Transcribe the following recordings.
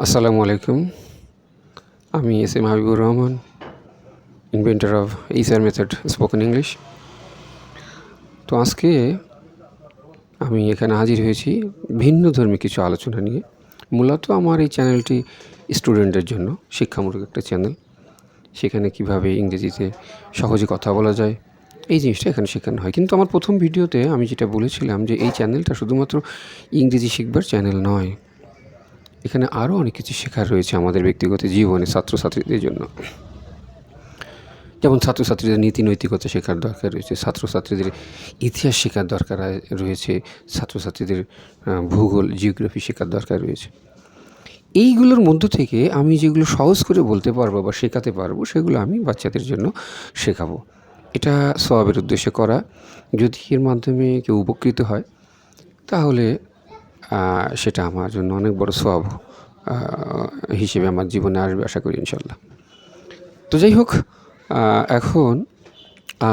আসসালামু আলাইকুম। আমি S M Habibur Rahman inventor of ISAR method spoken English তো আজকে আমি এখানে হাজির হয়েছি ভিন্ন ধর্মী কিছু আলোচনা নিয়ে। মূলত আমার এই চ্যানেলটি স্টুডেন্টের জন্য, শিক্ষামূলক একটা চ্যানেল। সেখানে কীভাবে ইংরেজিতে সহজে কথা বলা যায়, এই জিনিসটা এখানে শেখানো হয়। কিন্তু আমার প্রথম ভিডিওতে আমি যেটা বলেছিলাম যে এই চ্যানেলটা শুধুমাত্র ইংরেজি শিখবার চ্যানেল নয় এখানে আরও অনেক কিছু শেখার রয়েছে আমাদের ব্যক্তিগত জীবনে ছাত্রছাত্রীদের জন্য। যেমন ছাত্রছাত্রীদের নীতি নৈতিকতা শেখার দরকার রয়েছে, ছাত্রছাত্রীদের ইতিহাস শেখার দরকার রয়েছে, ছাত্রছাত্রীদের ভূগোল, জিওগ্রাফি শেখার দরকার রয়েছে। এইগুলোর মধ্য থেকে আমি যেগুলো সহজ করে বলতে পারব বা শেখাতে পারব, সেগুলো আমি বাচ্চাদের জন্য শেখাবো। এটা সবের উদ্দেশ্যে করা। যদি এর মাধ্যমে কেউ উপকৃত হয়, তাহলে সেটা আমার জন্য অনেক বড় সব হিসেবে আমার জীবনে আসবে, আশা করি ইনশাল্লাহ তো যাই হোক এখন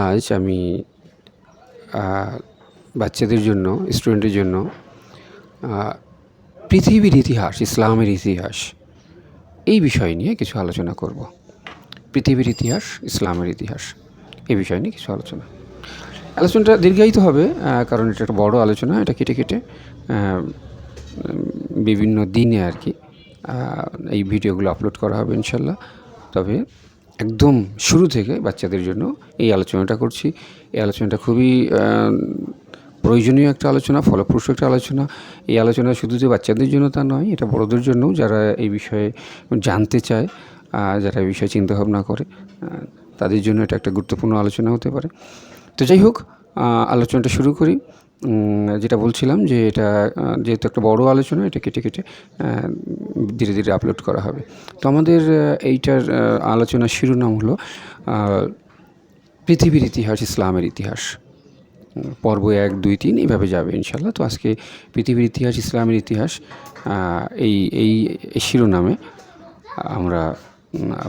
আজ আমি বাচ্চাদের জন্য স্টুডেন্টের জন্য পৃথিবীর ইতিহাস, ইসলামের ইতিহাস, এই বিষয় নিয়ে কিছু আলোচনা করব। পৃথিবীর ইতিহাস, ইসলামের ইতিহাস, এই বিষয় নিয়ে কিছু আলোচনা। আলোচনাটা দীর্ঘায়িত হবে কারণ এটা একটা বড় আলোচনা, এটা কেটে কেটে। বিভিন্ন দিনে আর কি এই ভিডিওগুলো আপলোড করা হবে ইনশাল্লাহ। তবে একদম শুরু থেকে বাচ্চাদের জন্য এই আলোচনাটা করছি। এই আলোচনাটা খুবই প্রয়োজনীয় একটা আলোচনা, ফলপ্রসূ একটা আলোচনা। এই আলোচনা শুধু যে বাচ্চাদের জন্য তা নয়, এটা বড়দের জন্যও যারা এই বিষয়ে জানতে চায় যারা এই বিষয়ে চিন্তাভাবনা করে তাদের জন্য এটা একটা গুরুত্বপূর্ণ আলোচনা হতে পারে। তো যাই হোক আলোচনাটা শুরু করি। যেটা বলছিলাম যে এটা যেহেতু একটা বড় আলোচনা, এটা কেটে কেটে ধীরে ধীরে আপলোড করা হবে। তো আমাদের এইটার আলোচনার শিরোনাম হলো পৃথিবীর ইতিহাস, ইসলামের ইতিহাস। পর্ব এক, দুই, তিন এইভাবে যাবে ইনশাল্লাহ তো আজকে পৃথিবীর ইতিহাস, ইসলামের ইতিহাস এই এই শিরোনামে আমরা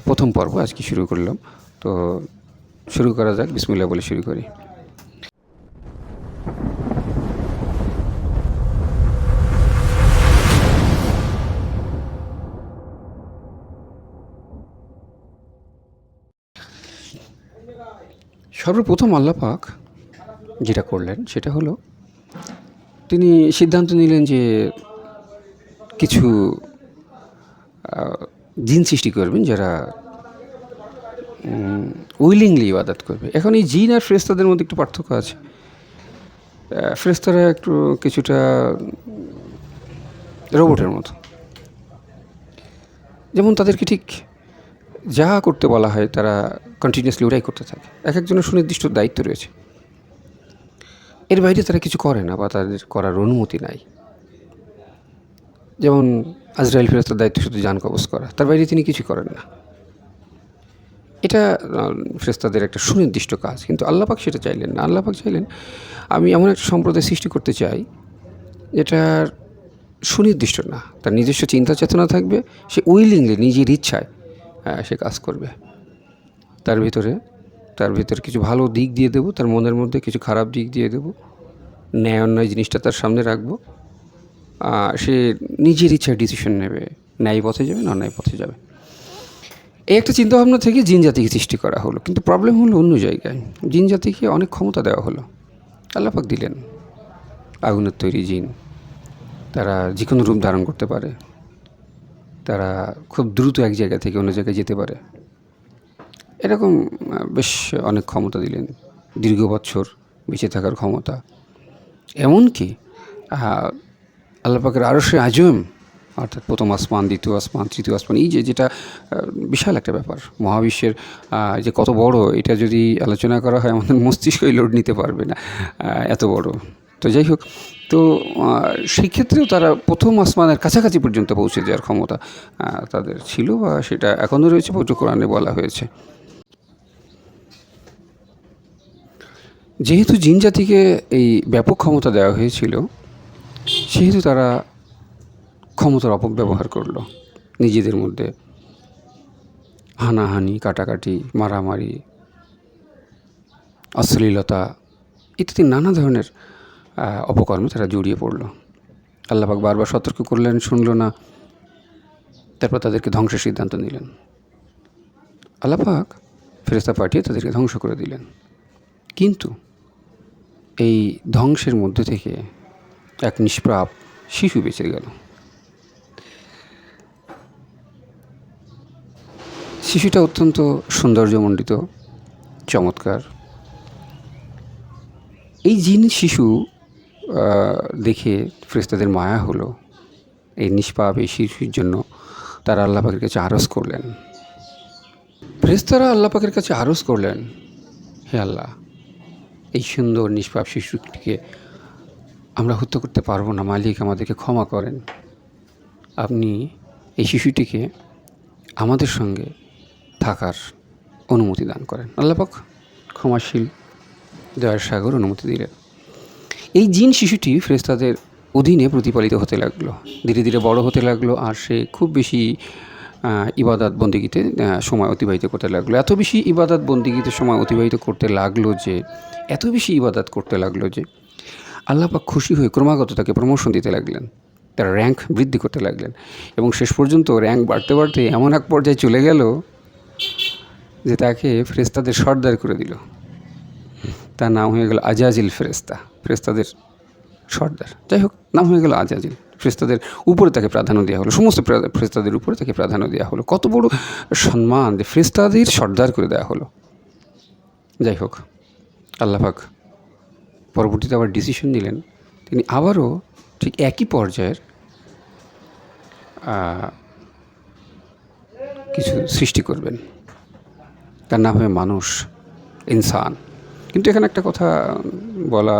প্রথম পর্ব আজকে শুরু করলাম। তো শুরু করা যাক, বিসমুল্লাহ বলে শুরু করি। সর্বপ্রথম আল্লাহ পাক যেটা করলেন সেটা হলো তিনি সিদ্ধান্ত নিলেন যে কিছু জিন সৃষ্টি করবেন যারা উইলিংলি ইবাদত করবে। এখন এই জিন আর ফ্রেস্তাদের মধ্যে একটু পার্থক্য আছে। আহ, ফেরেশতারা একটু কিছুটা রোবটের মতো। যেমন তাদেরকে ঠিক যা করতে বলা হয় তারা কন্টিনিউয়াসলি ওটাই করতে থাকে। এক একজনের সুনির্দিষ্ট দায়িত্ব রয়েছে। এর বাইরে তারা কিছু করে না বা তাদের করার অনুমতি নাই। যেমন আজরাইল ফেরস্তার দায়িত্ব শুধু যান কবজ করা, তার বাইরে তিনি কিছু করেন না। এটা ফেরেস্তাদের একটা সুনির্দিষ্ট কাজ, কিন্তু আল্লাপাক সেটা চাইলেন না। আল্লাপাক চাইলেন, আমি এমন একটা সম্প্রদায় সৃষ্টি করতে চাই, যেটার সুনির্দিষ্ট না। তার নিজস্ব চিন্তা চেতনা থাকবে, সে উইলিংলি নিজের ইচ্ছায় সে কাজ করবে। তার ভিতরে তার ভিতরে কিছু ভালো দিক দিয়ে দেবো, তার মনের মধ্যে কিছু খারাপ দিক দিয়ে দেবো, ন্যায় অন্যায় জিনিসটা তার সামনে রাখব। সে নিজের ইচ্ছায় ডিসিশন নেবে, ন্যায় পথে যাবে না অন্যায় পথে যাবে। এই একটা চিন্তাভাবনা থেকে জিন জাতিকে সৃষ্টি করা হলো, কিন্তু প্রবলেম হলো অন্য জায়গায়। জিন জাতিকে অনেক ক্ষমতা দেওয়া হলো। আল্লাপাক দিলেন আগুনের তৈরি জিন। তারা যে কোনো রূপ ধারণ করতে পারে। তারা খুব দ্রুত এক জায়গা থেকে অন্য জায়গায় যেতে পারে। এরকম বেশ অনেক ক্ষমতা দিলেন দীর্ঘ বছর বেঁচে থাকার ক্ষমতা। এমনকি আহ, আল্লাহ পাকের আরও সে আজম অর্থাৎ প্রথম আসমান দ্বিতীয় আসমান তৃতীয় আসমান এই যে যেটা বিশাল একটা ব্যাপার। মহাবিশ্বের যে কত বড় এটা যদি আলোচনা করা হয় আমাদের মস্তিষ্কই লোড নিতে পারবে না এত বড়। তো যাই হোক তো সেই ক্ষেত্রেও তারা প্রথম আসমানের কাছাকাছি পর্যন্ত পৌঁছে যাওয়ার ক্ষমতা তাদের ছিল বা সেটা এখনও রয়েছে পবিত্র কোরআনে বলা হয়েছে। যেহেতু জিন জাতিকে এই ব্যাপক ক্ষমতা দেওয়া হয়েছিল, সেহেতু তারা ক্ষমতার অপব্যবহার করল। নিজেদের মধ্যে হানাহানি, কাটাকাটি, মারামারি, অশ্লীলতা ইত্যাদি নানা ধরনের অপকর্মে তারা জড়িয়ে পড়ল। আল্লাপাক বারবার সতর্ক করলেন, শুনল না, তারপর তাদেরকে ধ্বংসের সিদ্ধান্ত নিলেন। আল্লাপাক ফেরেস্তা পাঠিয়ে তাদেরকে ধ্বংস করে দিলেন। কিন্তু এই ধ্বংসের মধ্যে থেকে এক নিষ্প্রাপ শিশু বেঁচে গেল। শিশুটা অত্যন্ত সৌন্দর্যমণ্ডিত, চমৎকার। এই জিন শিশু দেখে ফ্রেস্তাদের মায়া হলো। এই নিষ্পাপ এই শিশুর জন্য তারা আল্লাহ পাকের কাছে আরজ করলেন। ফ্রেস্তারা আল্লাহ পাকের কাছে আরজ করলেন, হে আল্লাহ এই সুন্দর, নিষ্পাপ শিশুটিকে আমরা হত্যা করতে পারব না। মালিক আমাদেরকে ক্ষমা করেন। আপনি এই শিশুটিকে আমাদের সঙ্গে থাকার অনুমতি দান করেন। আল্লাপাক ক্ষমাশীল, দয়ার সাগর অনুমতি দিলেন। এই জিন শিশুটি ফেরেস্তাদের অধীনে প্রতিপালিত হতে লাগল। ধীরে ধীরে বড় হতে লাগল আর সে খুব বেশি ইবাদত বন্দিগিতে সময় অতিবাহিত করতে লাগল। এত বেশি ইবাদত বন্দিগিতে সময় অতিবাহিত করতে লাগল যে, এত বেশি ইবাদত করতে লাগল যে আল্লাপাক খুশি হয়ে ক্রমাগত তাকে প্রমোশন দিতে লাগলেন। তার র্যাঙ্ক বৃদ্ধি করতে লাগলেন। এবং শেষ পর্যন্ত র্যাঙ্ক বাড়তে বাড়তে এমন এক পর্যায়ে চলে গেল যে, তাকে ফেরেস্তাদের সর্দার করে দিল। তার নাম হয়ে গেল আজাজিল ফেরেস্তা ফেরেস্তাদের সর্দার। যাই হোক, নাম হয়ে গেল আজাজিল। ফেরেস্তাদের উপরে তাকে প্রাধান্য দেওয়া হলো, সমস্ত ফেরেস্তাদের উপরে তাকে প্রাধান্য দেওয়া হলো। কত বড় সম্মান যে ফেরেস্তাদের সর্দার করে দেওয়া হলো। যাই হোক আল্লাহাক পরবর্তীতে আবার ডিসিশন নিলেন। তিনি আবারও ঠিক একই পর্যায়ের কিছু সৃষ্টি করবেন। তার নাম হবে মানুষ, ইনসান। কিন্তু এখানে একটা কথা বলা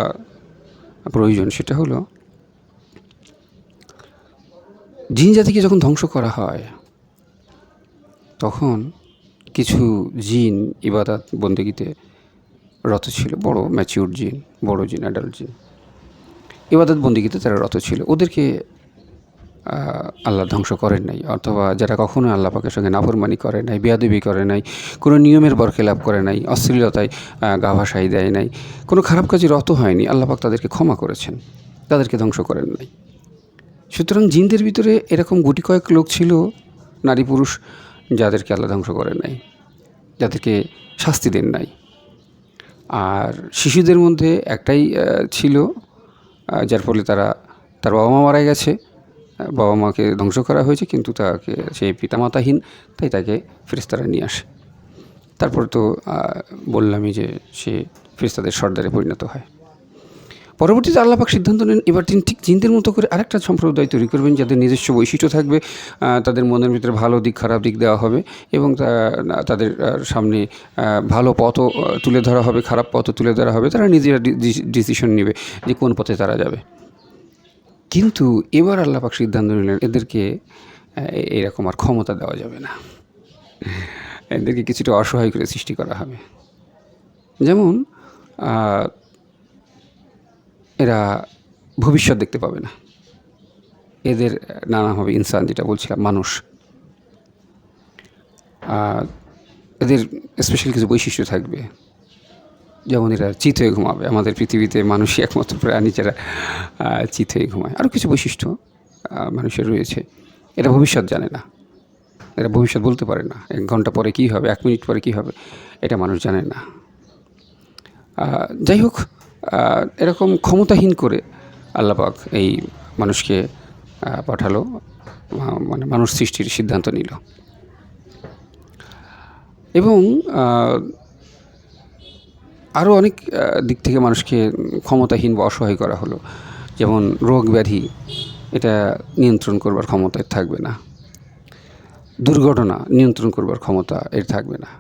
প্রয়োজন, সেটা হলো জিন জাতিকে যখন ধ্বংস করা হয়, তখন কিছু জিন ইবাদাত বন্দেগীতে রত ছিল, বড় ম্যাচিউর জিন, বড় জিন অ্যাডাল্ট জিন। ইবাদত বন্দিগিতে তারা রত ছিল। ওদেরকে আল্লাহ ধ্বংস করেন নাই, অথবা যারা কখনো আল্লাহ পাকের সঙ্গে নাফরমানি করে নাই, বেয়াদবি করে নাই, কোনো নিয়মের বরখেলাপ করে নাই, অশ্লীলতায় গা ভাসাই দেয় নাই, কোনো খারাপ কাজে রত হয়নি, আল্লাহ পাক তাদেরকে ক্ষমা করেছেন, তাদেরকে ধ্বংস করেন নাই। সুতরাং জিনদের ভিতরে এরকম গুটি কয়েক লোক ছিল, নারী পুরুষ, যাদেরকে আল্লাহ ধ্বংস করেন নাই, যাদেরকে শাস্তি দেন নাই। আর শিশুদের মধ্যে একটাই ছিল যার ফলে তারা, তার বাবা মা মারা গেছে। বাবা মাকে ধ্বংস করা হয়েছে, কিন্তু তাকে, সে পিতামাতাহীন, তাই তাকে ফেরেস্তারা নিয়ে আসে। তারপর তো বললামই যে সে ফেরেস্তাদের সর্দারে পরিণত হয়। পরবর্তীতে আল্লাপাক সিদ্ধান্ত নেন, এবার তিনি ঠিক জিনদের মতো করে আরেকটা সম্প্রদায় তৈরি করবেন যাদের নিজস্ব বৈশিষ্ট্য থাকবে তাদের মনের ভিতরে ভালো দিক, খারাপ দিক দেওয়া হবে এবং তাদের সামনে ভালো পথও তুলে ধরা হবে, খারাপ পথও তুলে ধরা হবে, তারা নিজেরা ডিসিশন নেবে যে কোন পথে তারা যাবে। কিন্তু এবার আল্লাপাক সিদ্ধান্ত নিলেন, এদেরকে এরকম আর ক্ষমতা দেওয়া যাবে না। এদেরকে কিছুটা অসহায় করে সৃষ্টি করা হবে। যেমন এরা ভবিষ্যৎ দেখতে পাবে না। এদের নানা হবে ইনসান যেটা বলছিলাম, মানুষ। এদের স্পেশাল কিছু বৈশিষ্ট্য থাকবে। যেমন এরা চিত হয়ে ঘুমাবে। আমাদের পৃথিবীতে মানুষই একমাত্র প্রাণী যারা চিত হয়ে ঘুমায়। আরও কিছু বৈশিষ্ট্য মানুষের রয়েছে। এরা ভবিষ্যৎ জানে না। এরা ভবিষ্যৎ বলতে পারে না। এক ঘণ্টা পরে কী হবে, এক মিনিট পরে কী হবে, এটা মানুষ জানে না। যাই হোক এরকম ক্ষমতাহীন করে আল্লাপাক এই মানুষকে পাঠালো মানে মানুষ সৃষ্টির সিদ্ধান্ত নিল। এবং আরও অনেক দিক থেকে মানুষকে ক্ষমতাহীন বা অসহায় করা হলো। যেমন রোগ ব্যাধি, এটা নিয়ন্ত্রণ করবার ক্ষমতা থাকবে না। দুর্ঘটনা নিয়ন্ত্রণ করবার ক্ষমতা এর থাকবে না।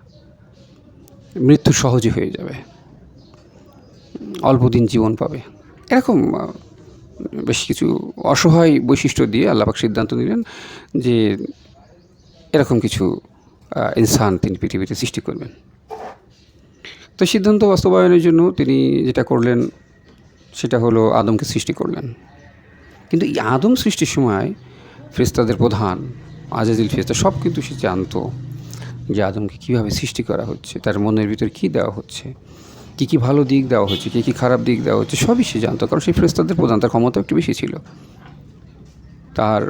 মৃত্যু সহজে হয়ে যাবে। অল্প দিন জীবন পাবে। এরকম বেশ কিছু অসহায় বৈশিষ্ট্য দিয়ে আল্লাপাক সিদ্ধান্ত নিলেন যে এরকম কিছু ইনসান তিনি পৃথিবীতে সৃষ্টি করবেন। তো সিদ্ধান্ত বাস্তবায়নের জন্য তিনি যেটা করলেন সেটা হলো আদমকে সৃষ্টি করলেন। কিন্তু এই আদম সৃষ্টির সময় ফেরেস্তাদের প্রধান, আজাজিল ফেরেস্তা সব কিন্তু সে জানতো যে আদমকে কীভাবে সৃষ্টি করা হচ্ছে, তার মনের ভিতর কী দেওয়া হচ্ছে। কী কী ভালো দিক দেওয়া হচ্ছে কী কী খারাপ দিক দেওয়া হচ্ছে সবই সে জানতো, কারণ সেই ফেরেস্তাদের প্রধান তার ক্ষমতা একটু বেশি ছিল। তার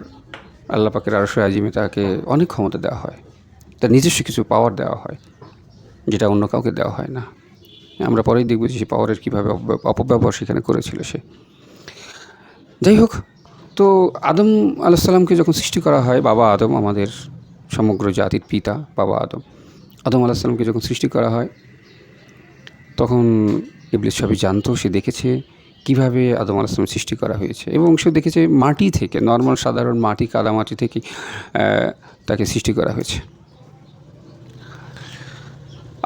আল্লাহ পাকের আরশে আজিমে তাকে অনেক ক্ষমতা দেওয়া হয়, তার নিজস্ব কিছু পাওয়ার দেওয়া হয়, যেটা অন্য কাউকে দেওয়া হয় না। আমরা পরেই দেখব যে সে পাওয়ারের কীভাবে অপব্যবহার সেখানে করেছিল সে। যাই হোক, তো আদম আলাহিসাল্লামকে যখন সৃষ্টি করা হয়, বাবা আদম আমাদের সমগ্র জাতির পিতা, বাবা আদম। আদম আলাহিসাল্লামকে যখন সৃষ্টি করা হয় তখন ইবলিস সবই জানতো, সে দেখেছে কীভাবে আদম আলাহিসাম সৃষ্টি করা হয়েছে এবং সে দেখেছে মাটি থেকে নর্মাল সাধারণ মাটি কাদা মাটি থেকে তাকে সৃষ্টি করা হয়েছে।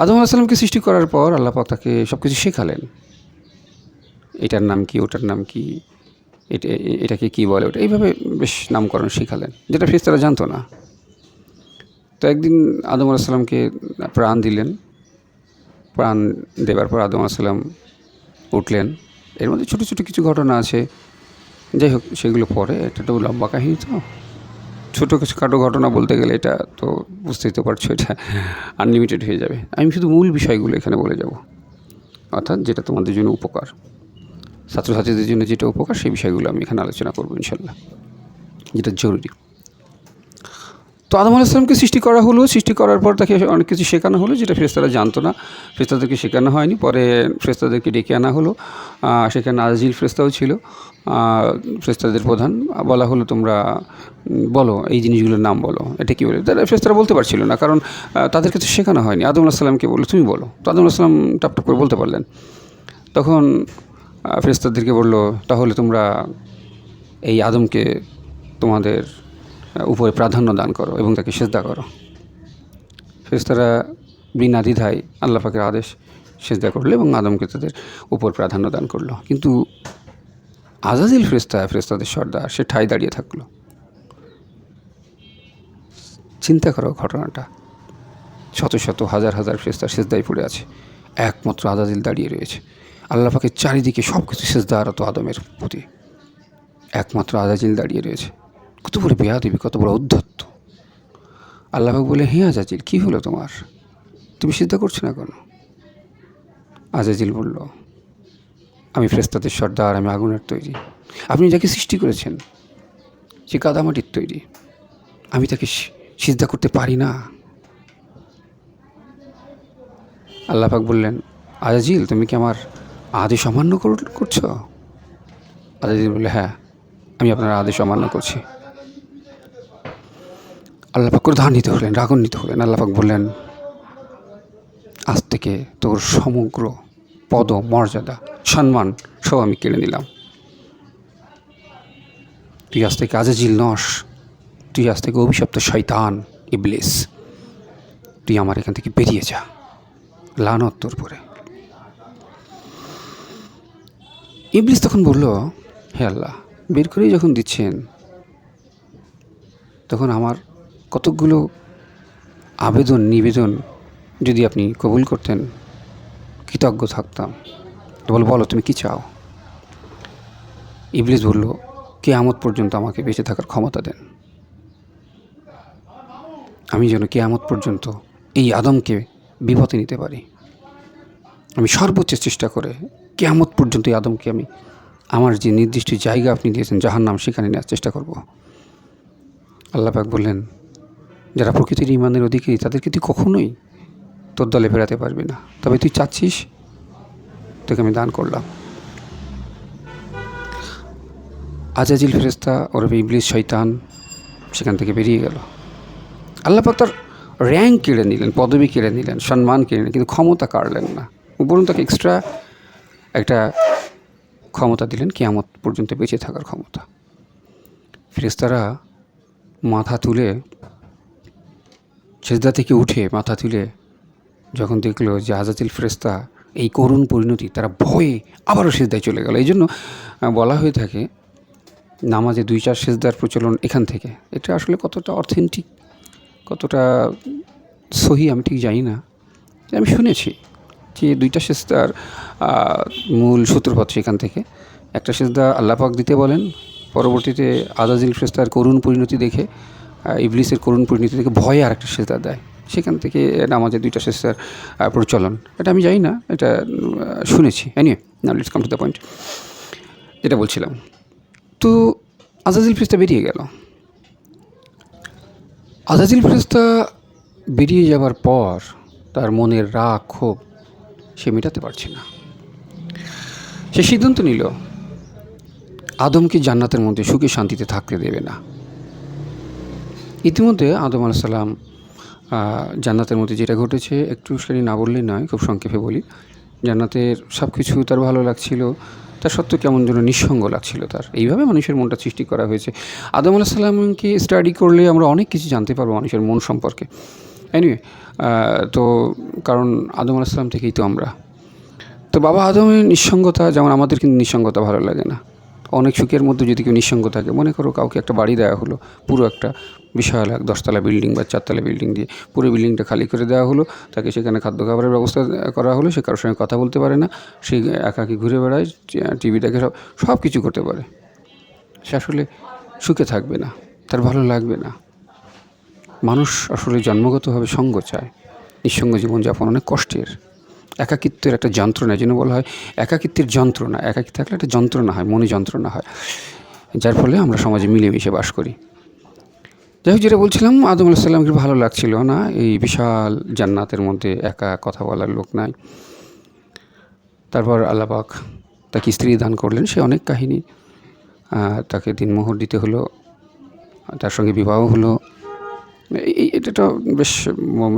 আদম আলাহিসাল্লামকে সৃষ্টি করার পর আল্লাপাক তাকে সব কিছু শেখালেন। এটার নাম কি, ওটার নাম কি, এটা, এটাকে কি বলে, ওটা এইভাবে বেশ নামকরণ শেখালেন, যেটা ফেরেশতারা জানতো না। তো একদিন আদম আলাহিসাল্লামকে প্রাণ দিলেন প্রাণ দেবার পর আদম আলাহিসাল্লাম উঠলেন। এর মধ্যে ছোটো ছোটো কিছু ঘটনা আছে। যাই হোক, সেগুলো পরে। এটা তো লম্বা কাহিনী তো। ছোটো কিছু খাটো ঘটনা বলতে গেলে এটা তো বুঝতেই তো পারছ, এটা আনলিমিটেড হয়ে যাবে। আমি শুধু মূল বিষয়গুলো এখানে বলে যাব। অর্থাৎ যেটা তোমাদের জন্য উপকার। ছাত্রছাত্রীদের জন্য যেটা উপকার, সেই বিষয়গুলো আমি এখানে আলোচনা করব ইনশাল্লাহ যেটা জরুরি। তো আদম আলাহিসামকে সৃষ্টি করা হলো সৃষ্টি করার পর তাকে অনেক কিছু শেখানো হলো যেটা ফেরেস্তারা জানতো না। ফেরেস্তাদেরকে শেখানো হয়নি পরে ফেরেস্তাদেরকে ডেকে আনা হলো। সেখানে আজিল ফেরেস্তাও ছিল। ফেরেস্তাদের প্রধান। বলা হলো তোমরা বলো এই জিনিসগুলোর নাম বলো। এটা কী বলে? তারা ফেরেস্তারা বলতে পারছিল না কারণ আহ, তাদেরকে তো শেখানো হয়নি। আদম আলাহিসাল্লামকে বলল তুমি বলো। তো আদম আলাহিসাল্লাম টাপ টাপ করে বলতে পারলেন। তখন ফেরেস্তাদেরকে বলল তাহলে তোমরা এই আদমকে তোমাদের উপরে প্রাধান্য দান করো এবং তাকে সেজদা করো। ফেরেস্তারা বিনা দ্বিধায় আল্লাহ পাকের আদেশ সেজদা করল এবং আদমকে তাদের উপর প্রাধান্য দান করল। কিন্তু আজাজিল ফেরেস্তা ফেরেস্তাদের সর্দার, সে ঠাই দাঁড়িয়ে থাকল। চিন্তা করো ঘটনাটা। শত শত, হাজার হাজার ফেরেস্তার সেজদায় পড়ে আছে। একমাত্র আজাজিল দাঁড়িয়ে রয়েছে। আল্লাহ পাকের চারিদিকে সব কিছু সেজদা আরত আদমের প্রতি। একমাত্র আজাজিল দাঁড়িয়ে রয়েছে। কত বড় বেয়াদিবি, কত বড় উদ্ধত্ত আল্লাহবাক বলে হ্যাঁ আজাজিল, কী হলো তোমার? তুমি সিদ্ধা করছ না কেন? আজাজিল বলল, আমি ফ্রেস্তাদের সর্দার, আমি আগুনের তৈরি। আপনি যাকে সৃষ্টি করেছেন, সে কাদামাটির তৈরি। আমি তাকে সিদ্ধা করতে পারি না। আল্লাপাক বললেন, আজাজিল, তুমি কি আমার আদেশ অমান্য কর- করছ? আজাজিল বললে হ্যাঁ আমি আপনার আদেশ অমান্য করছি। আল্লাপাক ক্রোধান্বিত হলেন, রাগান্বিত হলেন। আল্লাপাক বললেন, আজ থেকে তোর সমগ্র পদ, মর্যাদা, সম্মান সব আমি কেড়ে নিলাম। তুই আজ থেকে আজাজিল নস, তুই আজ থেকে অভিশপ্ত শয়তান, ইবলিস। তুই আমার এখান থেকে বেরিয়ে যা, লানত তোর পরে ইবলিস তখন বলল, হে আল্লাহ, বের করেই যখন দিচ্ছেন, তখন আমার কতকগুলো আবেদন, নিবেদন যদি আপনি কবুল করতেন, কৃতজ্ঞ থাকতাম। তো বলো বলো, তুমি কি চাও? ইবলিস বলল কে আমত পর্যন্ত আমাকে বেঁচে থাকার ক্ষমতা দেন। আমি যেন কেয়ামত পর্যন্ত এই আদমকে বিপদে নিতে পারি। আমি সর্বোচ্চ চেষ্টা করে কেয়ামত পর্যন্ত এই আদমকে আমি আমার যে নির্দিষ্ট জায়গা আপনি দিয়েছেন যাহার নাম সেখানে নেওয়ার চেষ্টা করব। আল্লাহ পাক বললেন যারা প্রকৃতির ইমানের অধিকারী, তাদেরকে তুই কখনোই তোর দলে ফেরাতে পারবি না। তবে তুই চাচ্ছিস, তোকে আমি দান করলাম। আজাজিল ফেরেস্তা ওরফে ইবলিস শৈতান সেখান থেকে বেরিয়ে গেল। আল্লাহ তার র্যাঙ্ক কেড়ে নিলেন, পদবি কেড়ে নিলেন, সম্মান কেড়ে নিলেন, কিন্তু ক্ষমতা কাড়লেন না। বরং তাকে এক্সট্রা একটা ক্ষমতা দিলেন, কেয়ামত পর্যন্ত বেঁচে থাকার ক্ষমতা। ফেরেস্তারা মাথা তুলে সেজদা থেকে উঠে মাথা তুলে যখন দেখল যে আজাতিল ফেরেস্তা এই করুণ পরিণতি, তারা ভয়ে আবারও সেজদায় চলে গেল। এই জন্য বলা হয়ে থাকে, নামাজে দুই চার সেজদার প্রচলন এখান থেকে। এটা আসলে কতটা অথেন্টিক কতটা সহি আমি ঠিক জানি না। আমি শুনেছি যে দুইটা সেজদার মূল সূত্রপাত সেখান থেকে। একটা সেজদা আল্লাপাক দিতে বলেন, পরবর্তীতে আজাজিল ফেস্তার করুণ পরিণতি দেখে ইবলিসের করুণ পরিণতি থেকে ভয়ে আরেকটা সেজদা দেয়। সেখান থেকে নামাজের দুইটা সেজদার প্রচলন। এটা আমি জানি না, এটা শুনেছি। এনিওয়ে না let's come to the point যেটা বলছিলাম। তো আজাজিল ফেস্তা বেরিয়ে গেল। আজাজিল ফেরেস্তা বেরিয়ে যাবার পর তার মনের রাগ, ক্ষোভ সে মেটাতে পারছে না। সে সিদ্ধান্ত নিল, আদমকে জান্নাতের মধ্যে সুখে শান্তিতে থাকতে দেবে না। ইতিমধ্যে আদম আলাইসাল্লাম জান্নাতের মধ্যে যেটা ঘটেছে, একটু সেটি না বললেই নয়, খুব সংক্ষেপে বলি। জান্নাতের সব কিছু তার ভালো লাগছিল, তার সত্ত্বেও কেমন যেন নিঃসঙ্গ লাগছিল তার। এইভাবে মানুষের মনটা সৃষ্টি করা হয়েছে। আদম আলাহিসাল্লামকে স্টাডি করলে আমরা অনেক কিছু জানতে পারব মানুষের মন সম্পর্কে। এনিওয়ে তো কারণ আদম আলাহিসাল্লাম থেকেই তো আমরা। তো বাবা আদমের নিঃসঙ্গতা যেমন আমাদের কিন্তু নিঃসঙ্গতা ভালো লাগে না। অনেক সুখের মধ্যে যদি কেউ নিঃসঙ্গ থাকে, মনে করো কাউকে একটা বাড়ি দেওয়া হলো, পুরো একটা বিশাল এক দশতলা বিল্ডিং বা চারতলা বিল্ডিং দিয়ে পুরো বিল্ডিংটা খালি করে দেওয়া হলো। তাকে সেখানে খাদ্য খাবারের ব্যবস্থা করা হলো। সে কারোর সঙ্গে কথা বলতে পারে না। সে একাকি ঘুরে বেড়ায় টিভি দেখে সব সব কিছু করতে পারে। সে আসলে সুখে থাকবে না, তার ভালো লাগবে না। মানুষ আসলে জন্মগতভাবে সঙ্গ চায়। নিঃসঙ্গ জীবনযাপন অনেক কষ্টের। একাকিত্বের একটা যন্ত্রণা, যেন বলা হয় একাকিত্বের যন্ত্রণা। একাকি থাকলে একটা যন্ত্রণা হয়, মনে যন্ত্রণা হয়। যার ফলে আমরা সমাজে মিলেমিশে বাস করি। যাই হোক, যেটা বলছিলাম, আদম আলাহিসাল্লামকে ভালো লাগছিল না। এই বিশাল জান্নাতের মধ্যে একা কথা বলার লোক নাই। তারপর আল্লাপাক তাকে স্ত্রী দান করলেন। সে অনেক কাহিনী তাকে দিনমোহর দিতে হলো, তার সঙ্গে বিবাহ হলো। এই, এটা তো বেশ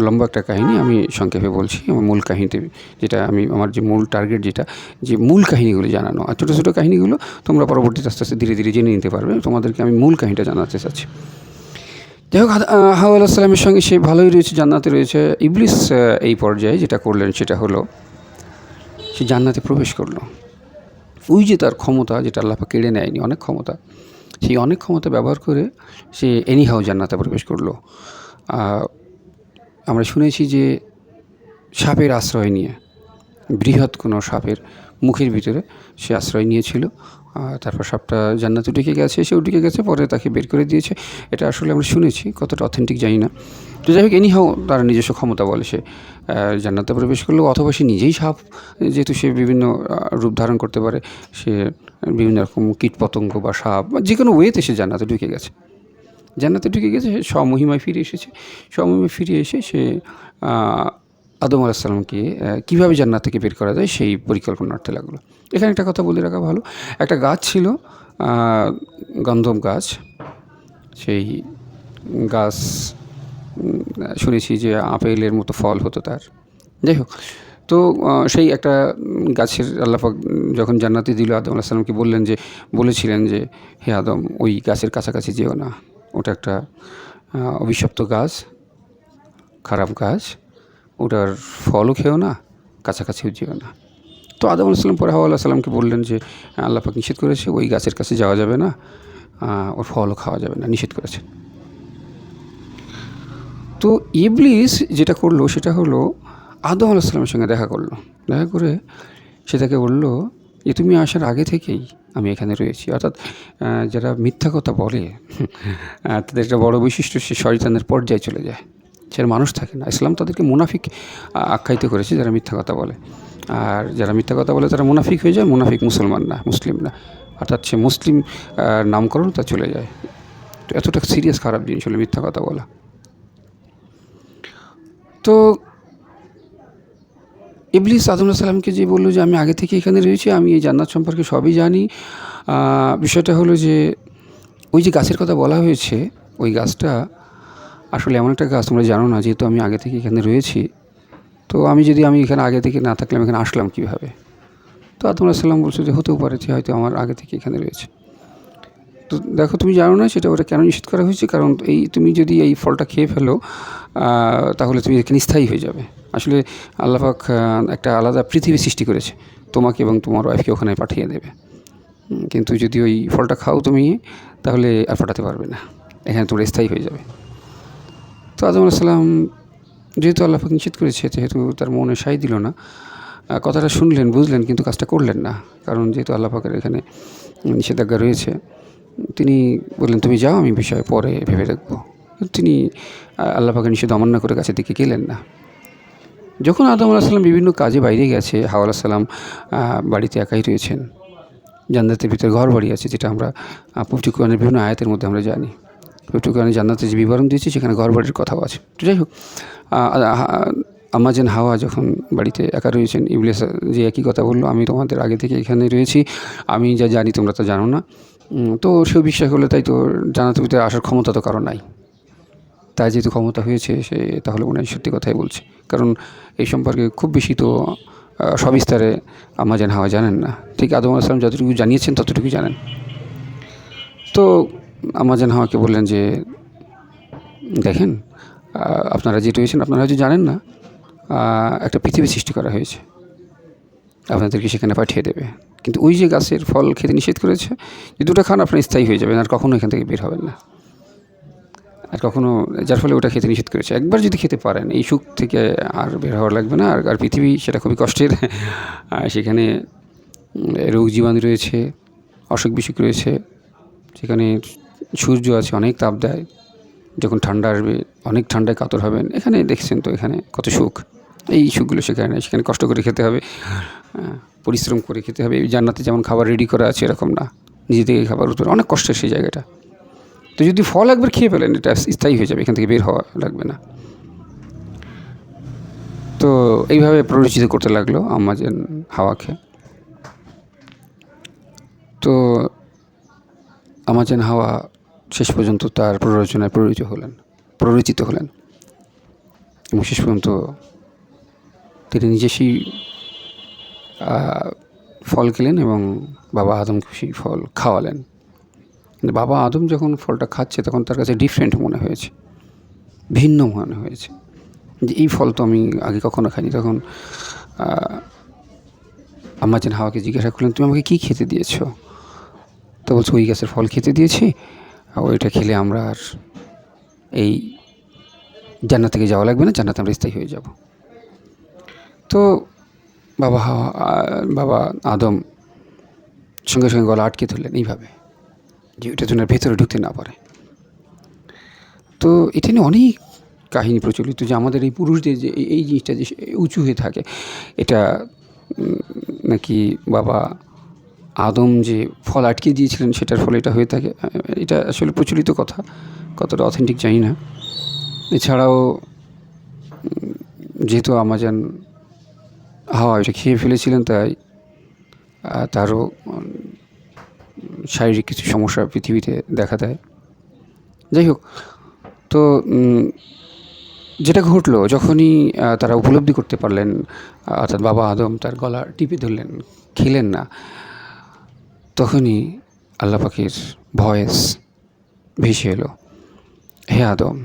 লম্বা একটা কাহিনী, আমি সংক্ষেপে বলছি। আমার মূল কাহিনীতে যেটা আমি, আমার যে মূল টার্গেট যেটা, যে মূল কাহিনীগুলো জানানো। আর ছোটো ছোটো কাহিনীগুলো তোমরা পরবর্তীতে আস্তে আস্তে, ধীরে ধীরে জেনে নিতে পারবে। তোমাদেরকে আমি মূল কাহিনীটা জানাতে চাচ্ছি। যাই হোক হাওয়া আলাহিসাল্লামের সঙ্গে সে ভালোই রয়েছে, জান্নাতে রয়েছে। ইবলিস এই পর্যায়ে যেটা করলেন সেটা হলো, সে জান্নাতে প্রবেশ করল। ওই যে তার ক্ষমতা, যেটা আল্লাপা কেড়ে নেয়নি, অনেক ক্ষমতা, সেই অনেক ক্ষমতা ব্যবহার করে সে এনিহাও জান্নাতে প্রবেশ করল। আমরা শুনেছি যে সাপের আশ্রয় নিয়ে, বৃহৎ কোনো সাপের মুখের ভিতরে সে আশ্রয় নিয়েছিল। তারপর সাপটা জান্নাতে ঢুকে গেছে সেও ঢুকে গেছে, পরে তাকে বের করে দিয়েছে। এটা আসলে আমরা শুনেছি, কতটা অথেন্টিক জানি না। তো যাই হোক এনিহাও তার নিজস্ব ক্ষমতা বলে সে জান্নাতে প্রবেশ করলেও অথবা সে নিজেই সাপ, যেহেতু সে বিভিন্ন রূপ ধারণ করতে পারে, সে বিভিন্ন রকম কীটপতঙ্গ বা সাপ বা যে কোনো ওয়েতে সে জান্নাতে ঢুকে গেছে। জান্নাতে ঢুকে গেছে, সে স্বমহিমায় ফিরে এসেছে। স্বমহিমায় ফিরে এসে সে আদম আলাহিসাল্লামকে কীভাবে জান্নাত থেকে বের করা যায় সেই পরিকল্পনা করতে লাগল। এখানে একটা কথা বলে রাখা ভালো। একটা গাছ ছিল গন্ধম গাছ, সেই গাছ শুনেছি যে আপেলের মতো ফল হতো তার। যাই হোক, তো সেই একটা গাছের আল্লাপাক যখন জান্নাতি দিল, আদম আলাহিসাল্লামকে বললেন যে, বলেছিলেন যে, হে আদম, ওই গাছের কাছাকাছি যেও না। ওটা একটা অভিশপ্ত গাছ, খারাপ গাছ। ওটার ফলও খেও না, কাছাকাছিও যেও না। তো আদম আলাইসাল্লাম পরে হাওয়া সাল্লামকে বললেন যে আল্লাপাক নিষেধ করেছে, ওই গাছের কাছে যাওয়া যাবে না ওর ফলও খাওয়া যাবে না, নিষেধ করেছে। তো ইবলিস যেটা করল, সেটা হলো আদম আলাহিসাল্লামের সঙ্গে দেখা করল। দেখা করে সে তাকে বলল যে তুমি আসার আগে থেকেই আমি এখানে রয়েছি। অর্থাৎ যারা মিথ্যা কথা বলে তাদের একটা বড় বৈশিষ্ট্য, সে শয়তানের পর্যায়ে চলে যায়। সেটা মানুষ থাকে না। ইসলাম তাদেরকে মুনাফিক আখ্যায়িত করেছে যারা মিথ্যা কথা বলে। আর যারা মিথ্যা কথা বলে তারা মুনাফিক হয়ে যায়, মুনাফিক মুসলমান না, মুসলিম না। অর্থাৎ সে মুসলিম নামকরণ তা চলে যায়। তো এতটা সিরিয়াস খারাপ জিনিস হলো মিথ্যা কথা বলা। তো ইবলিস আদম সালামকে যে বলল যে, আমি আগে থেকে এখানে রয়েছি, আমি এই জান্নাত সম্পর্কে সবই জানি। বিষয়টা হলো যে, ওই যে গাছের কথা বলা হয়েছে, ওই গাছটা আসলে এমন একটা গাছ তোমরা জানো না, যেহেতু আমি আগে থেকে এখানে রয়েছি, তো আমি যদি আমি এখানে আগে থেকে না থাকলাম, এখানে আসলাম কীভাবে? তো আদম সাল্লাম বলছে যে হতেও পারে যে হয়তো আমার আগে থেকে এখানে রয়েছে। তো দেখো, তুমি জানো না সেটা ওটা কেন নিষেধ করা হয়েছে? কারণ এই তুমি যদি এই ফলটা খেয়ে ফেলো তাহলে তুমি এখানে স্থায়ী হয়ে যাবে। আসলে আল্লাহাক একটা আলাদা পৃথিবী সৃষ্টি করেছে, তোমাকে এবং তোমার ওয়াইফকে ওখানে পাঠিয়ে দেবে। কিন্তু যদি ওই ফলটা খাও তুমি, তাহলে আর পাঠাতে পারবে না। এখানে তোমরা স্থায়ী হয়ে যাবে। তো আদম আলাইসাল্লাম যেহেতু আল্লাহাক নিষেধ করেছে, যেহেতু তার মনে সাই দিল না কথাটা শুনলেন, বুঝলেন, কিন্তু কাজটা করলেন না। কারণ যেহেতু আল্লাহ আল্লাহাকের এখানে নিষেধাজ্ঞা রয়েছে, তিনি বললেন, তুমি যাও, আমি বিষয়ে পরে ভেবে দেখব। তিনি আল্লাহ পাকে নিষেধ অমান্য করে কাছে দিকে গেলেন না। যখন আদম আলাহিসাল্লাম বিভিন্ন কাজে বাইরে গেছে, হাওয়া সাল্লাম বাড়িতে একাই রয়েছেন। জান্নাতের ভিতরে ঘর বাড়ি আছে, যেটা আমরা পুষ্টি কোরআনের বিভিন্ন আয়াতের মধ্যে আমরা জানি। একটুখানি জান্নাতে যে বিবরণ দিয়েছি, সেখানে ঘর বাড়ির কথাও আছে। তো যাই হোক আমাজেন হাওয়া যখন বাড়িতে একা রয়েছেন, ইবলিস যে একই কথা বলল, আমি তোমাদের আগে থেকে এখানে রয়েছি, আমি যা জানি তোমরা তো জানো না। তো সেও বিশ্বাস করলে, তাই তো জান্নাতের ভিতরে আসার ক্ষমতা তো কারও নাই। তাই যেহেতু ক্ষমতা হয়েছে, সে তাহলে মনে হয় সত্যি কথাই বলছে। কারণ এই সম্পর্কে খুব বেশি তো সবিস্তারে আমাজেন হাওয়া জানেন না। ঠিক আদম আসলাম যতটুকু জানিয়েছেন ততটুকু জানেন। তো আমাজান হাওয়াকে বললেন যে, দেখেন আপনারা যে রয়েছেন আপনারা হয়তো জানেন না একটা পৃথিবী সৃষ্টি করা হয়েছে। আপনাদেরকে সেখানে পাঠিয়ে দেবে। কিন্তু ওই যে গাছের ফল খেতে নিষেধ করেছে, যে দুটো খান আপনার স্থায়ী হয়ে যাবেন, আর কখনো এখান থেকে বের হবেন না। আর কখনো, যার ফলে ওটা খেতে নিষেধ করেছে। একবার যদি খেতে পারেন, এই সুখ থেকে আর বের হওয়ার লাগবে না। আর পৃথিবী সেটা খুবই কষ্টের। সেখানে রোগ জীবাণু রয়েছে অসুখ বিসুখ রয়েছে। সেখানে সূর্য আছে, অনেক তাপ দেয়। যখন ঠান্ডা আসবে, অনেক ঠান্ডায় কাতর হবেন। এখানে দেখছেন তো, এখানে কত সুখ। এই সুখগুলো সেখানে নেই। সেখানে কষ্ট করে খেতে হবে পরিশ্রম করে খেতে হবে। এই জান্নাতে যেমন খাবার রেডি করা আছে, এরকম না। নিজে থেকে খাবার উঠবে অনেক কষ্টের সেই জায়গাটা। তো যদি ফল একবার খেয়ে ফেলেন, এটা স্থায়ী হয়ে যাবে। এখান থেকে বের হওয়া লাগবে না। তো এইভাবে প্ররোচিত করতে লাগল আমাজন হাওয়াকে। তো আমাজন হাওয়া শেষ পর্যন্ত তার প্ররোচনায় প্ররোচিত হলেন প্ররোচিত হলেন। এবং শেষ পর্যন্ত তিনি নিজে সেই ফল খেলেন এবং বাবা আদমকে সেই ফল খাওয়ালেন। কিন্তু বাবা আদম যখন ফলটা খাচ্ছে তখন তার কাছে ডিফারেন্ট মনে হয়েছে, ভিন্ন মনে হয়েছে। যে এই ফল তো আমি আগে কখনো খাইনি। তখন আমার যেন হাওয়াকে জিজ্ঞাসা করলেন, তুমি আমাকে কী খেতে দিয়েছ? তো বলছে, ওই গাছের ফল খেতে দিয়েছি। ওইটা খেলে আমরা আর এই জান্নাত থেকে যাওয়া লাগবে না, জান্নাত আমরা স্থায়ী হয়ে যাব। তো বাবা বাবা আদম সঙ্গে সঙ্গে গলা আটকে ধরলেন এইভাবে, যে ওইটা যেন ভেতরে ঢুকতে না পারে। তো এটা নিয়ে অনেক কাহিনী প্রচলিত যে আমাদের এই পুরুষদের যে এই জিনিসটা যে উঁচু হয়ে থাকে, এটা নাকি বাবা আদম যে ফল আটকে দিয়েছিলেন, সেটার ফলে এটা হয়ে থাকে। এটা আসলে প্রচলিত কথা কতটা অথেন্টিক জানি না। এছাড়াও যেহেতু আমাজন হাওয়া এটা খেয়ে ফেলেছিলেন তাই তারও শারীরিক কিছু সমস্যা পৃথিবীতে দেখা দেয়। যাই হোক, তো যেটা ঘটলো, যখনই তারা উপলব্ধি করতে পারলেন অর্থাৎ বাবা আদম তার গলা টিপে ধরলেন, খেলেন না তখনই আল্লাহ পাখির ভয়েস ভেসে এলো, হে আদম,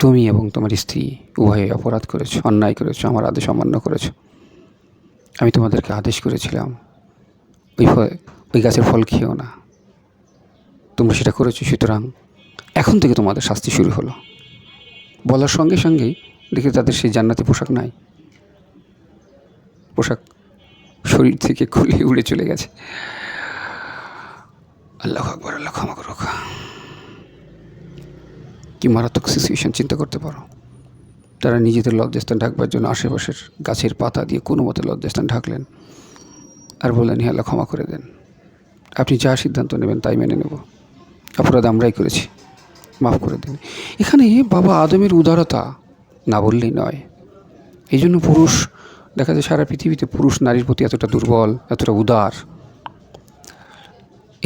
তুমি এবং তোমার স্ত্রী উভয়ে অপরাধ করেছ, অন্যায় করেছ, আমার আদেশ অমান্য করেছ। আমি তোমাদেরকে আদেশ করেছিলাম, ওই ওই গাছের ফল খেও না। তোমরা সেটা করেছ, সুতরাং এখন থেকে তোমাদের শাস্তি শুরু হলো। বলার সঙ্গে সঙ্গেই দেখি তাদের সেই জান্নাতি পোশাক নাই। পোশাক শরীর থেকে খুলে উড়ে চলে গেছে। আল্লাহ আকবর, আল্লাহ ক্ষমা করুক। কি মারাত্মক সিচুয়েশন চিন্তা করতে পারো? তারা নিজেদের লজ্জাস্থান ঢাকবার জন্য আশেপাশের গাছের পাতা দিয়ে কোনো মতে লজ্জাস্থান ঢাকলেন। আর বললেন, হে আল্লাহ, ক্ষমা করে দেন। আপনি যা সিদ্ধান্ত নেবেন তাই মেনে নেব। অপরাধ আমরাই করেছি। মাফ করে দিন। এখানে বাবা আদমের উদারতা না বললেই নয়। এই জন্য পুরুষ দেখা যায় সারা পৃথিবীতে পুরুষ নারীর প্রতি এতটা দুর্বল, এতটা উদার।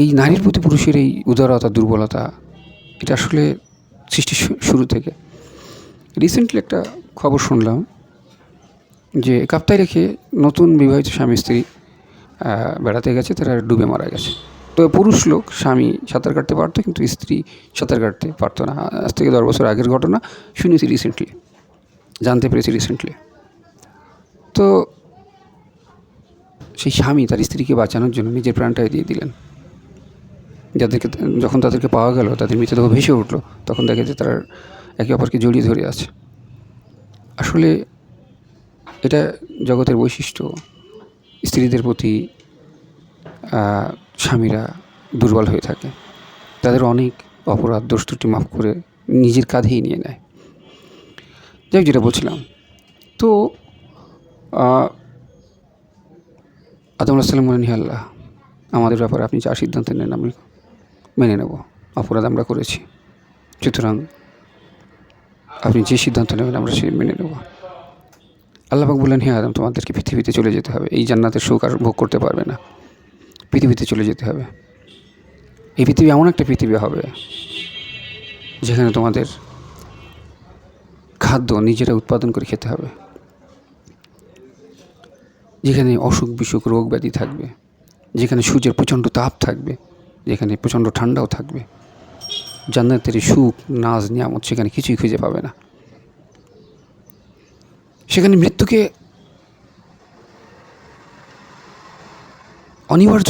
এই নারীর প্রতি পুরুষের এই উদারতা, দুর্বলতা, এটা আসলে সৃষ্টির শুরু থেকে। রিসেন্টলি একটা খবর শুনলাম যে কাপ্তায় রেখে নতুন বিবাহিত স্বামী স্ত্রী বেড়াতে গেছে, তারা ডুবে মারা গেছে। তো পুরুষ লোক স্বামী সাঁতার কাটতে পারতো, কিন্তু স্ত্রী সাঁতার কাটতে পারতো না। আজ থেকে দশ বছর আগের ঘটনা শুনেছি রিসেন্টলি জানতে পেরেছি রিসেন্টলি তো সেই স্বামী তার স্ত্রীকে বাঁচানোর জন্য নিজের প্রাণটাই দিয়ে দিলেন। যাদেরকে, যখন তাদেরকে পাওয়া গেল, তাদের মৃতদেহ ভেসে উঠল, তখন দেখে যে তারা একে অপরকে জড়িয়ে ধরে আছে। আসলে এটা জগতের বৈশিষ্ট্য। স্ত্রীদের প্রতি স্বামীরা দুর্বল হয়ে থাকে। তাদের অনেক অপরাধ, দোষ মাফ করে নিজের কাঁধেই নিয়ে নেয়। যাই যেটা বলছিলাম। তো আদম হে আল্লাহ, আমাদের ব্যাপারে আপনি যা সিদ্ধান্ত নেন আমি মেনে নেব, অপরাধ আমরা করেছি। সুতরাং আপনি যে সিদ্ধান্ত নেবেন আমরা সে মেনে নেব। আল্লাহবাক বললেন হ্যাঁ আদম, তোমাদেরকে পৃথিবীতে চলে যেতে হবে, এই জান্নাতের সুখ আর ভোগ করতে পারবে না। পৃথিবীতে চলে যেতে হবে। এই পৃথিবী এমন একটা পৃথিবী হবে যেখানে তোমাদের খাদ্য নিজেরা উৎপাদন করে খেতে হবে। যেখানে অসুখ বিসুখ রোগ ব্যাধি থাকবে, যেখানে সূর্যের প্রচণ্ড তাপ থাকবে, যেখানে প্রচণ্ড ঠান্ডাও থাকবে, জান্নাতের সুখ, নাজ, নিয়ামত সেখানে কিছুই খুঁজে পাবে না। সেখানে মৃত্যুকে অনিবার্য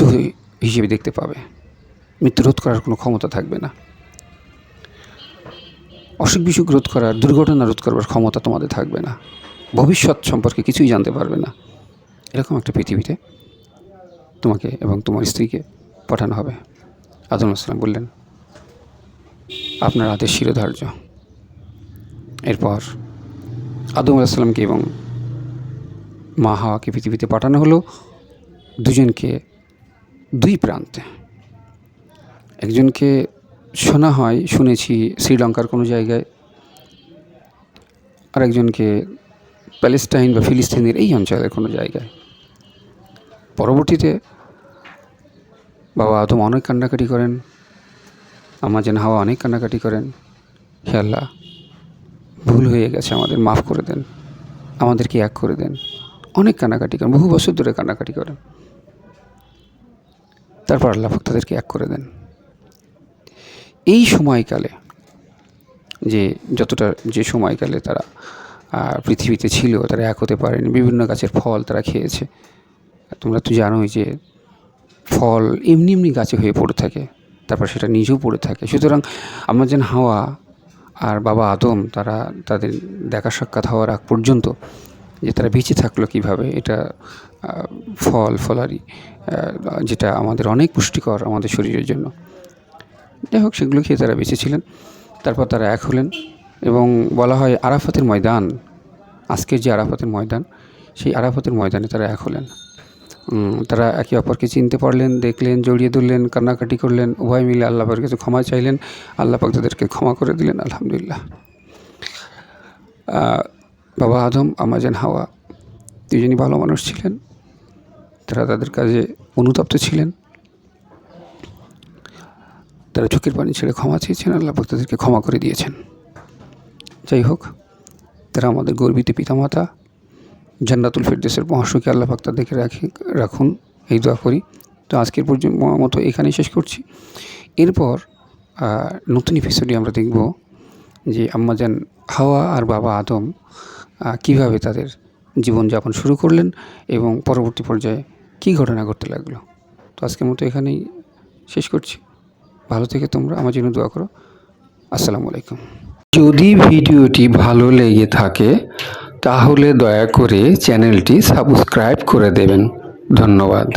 হিসেবে দেখতে পাবে। মৃত্যু রোধ করার কোনো ক্ষমতা থাকবে না। অসুখ বিসুখ রোধ করার দুর্ঘটনা রোধ করবার ক্ষমতা তোমাদের থাকবে না। ভবিষ্যৎ সম্পর্কে কিছুই জানতে পারবে না। এরকম একটা পৃথিবীতে তোমাকে এবং তোমার স্ত্রীকে পাঠানো হবে। আদম আসসালাম বললেন, আপনার আদেশ শিরোধার্য। এরপর আদম আলাহিসাল্লামকে এবং মা হাওয়াকে পৃথিবীতে পাঠানো হলো দুজনকে দুই প্রান্তে। একজনকে শোনা হয়, শুনেছি শ্রীলঙ্কার কোনো জায়গায়। আর একজনকে প্যালেস্টাইন বা ফিলিস্তিনের এই অঞ্চলের কোনো জায়গায়। পরবর্তীতে বাবা আদম অনেক কান্নাকাটি করেন, আমার যেন হাওয়া অনেক কান্নাকাটি করেন, হে আল্লাহ, ভুল হয়ে গেছে, আমাদের মাফ করে দেন, আমাদেরকে এক করে দেন। অনেক কান্নাকাটি করেন, বহু বছর ধরে কান্নাকাটি করেন। তারপর আল্লাহ তাদেরকে এক করে দেন। এই সময়কালে যে যতটা, যে সময়কালে তারা পৃথিবীতে ছিল, তারা এক হতে পারেনি, বিভিন্ন গাছের ফল তারা খেয়েছে। তোমরা তো জানোই যে ফল এমনি এমনি গাছে হয়ে পড়ে থাকে, তারপর সেটা নিজেও পড়ে থাকে। সুতরাং আমার যেন হাওয়া আর বাবা আদম, তারা তাদের দেখা সাক্ষাৎ হওয়ার আগ পর্যন্ত যে তারা বেঁচে থাকল কীভাবে, এটা ফল ফলারি যেটা আমাদের অনেক পুষ্টিকর আমাদের শরীরের জন্য। যাই হোক, সেগুলো খেয়ে তারা বেঁচে ছিলেন। তারপর তারা এক হলেন এবং বলা হয় আরাফাতের ময়দান, আজকের যে আরাফাতের ময়দান, সেই আরাফাতের ময়দানে তারা এক হলেন। তারা একে অপরকে চিনতে পারলেন, দেখলেন, জড়িয়ে ধরলেন, কান্নাকাটি করলেন, উভয় মিলে আল্লাহ পাকের কাছে ক্ষমা চাইলেন। আল্লাহ পাক তাদেরকে ক্ষমা করে দিলেন, আলহামদুলিল্লাহ। বাবা আদম আমাজান হাওয়া, দুজনই ভালো মানুষ ছিলেন। তারা তাদের কাজে অনুতপ্ত ছিলেন। তারা চোখের পানি ছেড়ে ক্ষমা চেয়েছেন, আল্লাহ পাক তাদেরকে ক্ষমা করে দিয়েছেন। যাই হোক, তারা আমাদের গর্বিত পিতামাতা জান্নাতুল ফেরদেশের মহাসুখে আল্লাহ পাক তাদেরকে রাখি, রাখুন, এই দোয়া করি। তো আজকের পর্যন্ত মতো এখানেই শেষ করছি। এরপর নতুন এপিসোডে আমরা দেখব যে আম্মাজান হাওয়া আর বাবা আদম কীভাবে তাদের জীবনযাপন শুরু করলেন এবং পরবর্তী পর্যায়ে কী ঘটনা ঘটতে লাগল। তো আজকের মতো এখানেই শেষ করছি। ভালো থেকে তোমরা আমার জন্য দোয়া করো। আসসালামু আলাইকুম। যদি ভিডিওটি ভালো লেগে থাকে তাহলে দয়া করে চ্যানেলটি সাবস্ক্রাইব করে দেবেন। ধন্যবাদ।